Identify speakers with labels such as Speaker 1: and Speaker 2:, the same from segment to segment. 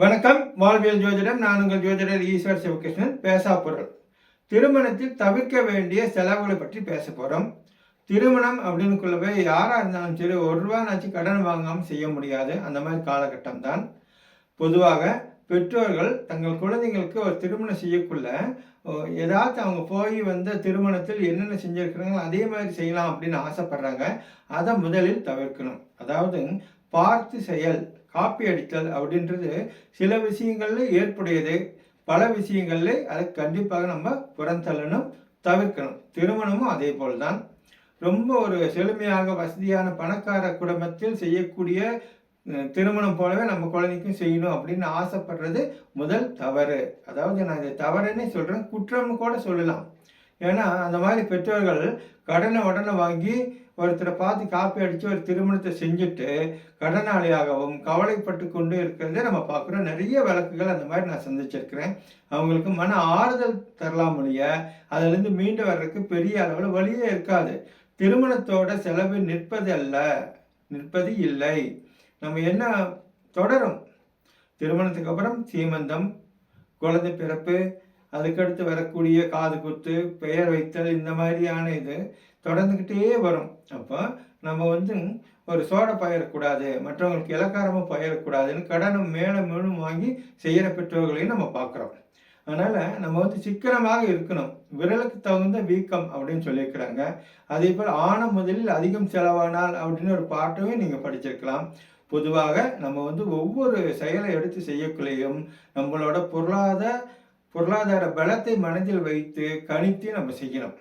Speaker 1: வணக்கம் வாழ்வியல் ஜோதிடம். நான் உங்கள் ஜோதிடர் ஈஸ்வர் சிவகிருஷ்ணன். பேசா பொருள் திருமணத்தில் தவிர்க்க வேண்டிய செலவுகளை பற்றி பேச போகிறோம் திருமணம் அப்படின்னு போய் யாராக இருந்தாலும் சரி ஒரு ரூபானாச்சும் கடன் வாங்காமல் செய்ய முடியாது. அந்த மாதிரி காலகட்டம் தான் பொதுவாக பெற்றோர்கள் தங்கள் குழந்தைங்களுக்கு ஒரு திருமணம் செய்யக்குள்ள ஓ, ஏதாச்சும் அவங்க போய் வந்த திருமணத்தில் என்னென்ன செஞ்சுருக்கிறாங்களோ அதே மாதிரி செய்யலாம் அப்படின்னு ஆசைப்படுறாங்க. அதை முதலில் தவிர்க்கணும். அதாவது பார்த்து செயல். காப்பி அடித்தல் அப்படின்றது சில விஷயங்கள்ல ஏற்புடையது. பல விஷயங்கள்ல அதை கண்டிப்பாக நம்ம புறந்தள்ளணும் தவிர்க்கணும். திருமணமும் அதே போல்தான். ரொம்ப ஒரு செழுமையாக வசதியான பணக்கார குடும்பத்தில் செய்யக்கூடிய திருமணம் போலவே நம்ம குழந்தைக்கும் செய்யணும் அப்படின்னு ஆசைப்படுறது முதல் தவறு. அதாவது நான் இதை தவறுன்னு சொல்கிறேன் குற்றம்னு கூட சொல்லலாம். ஏன்னா அந்த மாதிரி பெற்றோர்கள் கடனை உடனே வாங்கி ஒருத்தரை பார்த்து காப்பி அடித்து ஒரு திருமணத்தை செஞ்சுட்டு கடனாளியாகவும் கவலைப்பட்டு கொண்டு இருக்கிறத நம்ம பார்க்குறோம். நிறைய வழக்குகள் அந்த மாதிரி நான் சந்திச்சிருக்கிறேன். அவங்களுக்கு மன ஆறுதல் தரலாம் ஒழிய அதிலிருந்து மீண்டு வர்றதுக்கு பெரிய அளவில் வழியே இருக்காது. திருமணத்தோட செலவு நிற்பது அல்ல நிற்பது இல்லை. நம்ம என்ன தொடரும்? திருமணத்துக்கு அப்புறம் சீமந்தம் குழந்தை பிறப்பு அதுக்கடுத்து வரக்கூடிய காது குத்து பெயர் வைத்தல் இந்த மாதிரியான இது தொடர்ந்துக்கிட்டே வரும். அப்போ நம்ம வந்து ஒரு சோடை பயிரக்கூடாது மற்றவங்களுக்கு இலக்காரமும் பயிரக்கூடாதுன்னு கடனும் மேலும் மேலும் வாங்கி செய்கிற பெற்றோர்களையும் நம்ம பார்க்குறோம். அதனால் நம்ம வந்து சிக்கனமாக இருக்கணும். விரலுக்கு தகுந்த வீக்கம் அப்படின்னு சொல்லியிருக்கிறாங்க. அதே போல் ஆன முதலில் அதிகம் செலவானால் அப்படின்னு ஒரு பாட்டையும் நீங்கள் படிச்சிருக்கலாம். பொதுவாக நம்ம வந்து ஒவ்வொரு செயலை எடுத்து செய்யக்குள்ளேயும் நம்மளோட பொருளாதார பொருளாதார பலத்தை மனதில் வைத்து கணித்து நம்ம செய்யணும்.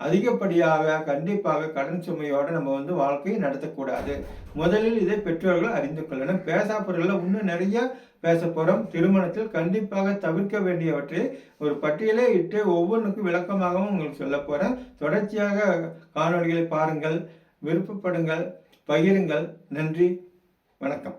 Speaker 1: அதிகப்படியாக கண்டிப்பாக கடன் சுமையோடு நம்ம வந்து வாழ்க்கையை நடத்தக்கூடாது. முதலில் இதை பெற்றோர்கள் அறிந்து கொள்ளணும். பேசா பொருளில் இன்னும் நிறைய பேச போகிறோம் திருமணத்தில் கண்டிப்பாக தவிர்க்க வேண்டியவற்றை ஒரு பட்டியலே இட்டு ஒவ்வொன்றுக்கும் விளக்கமாகவும் உங்களுக்கு சொல்ல போகிறேன் தொடர்ச்சியாக காணொளிகளை பாருங்கள் விருப்பப்படுங்கள் பகிருங்கள். நன்றி வணக்கம்.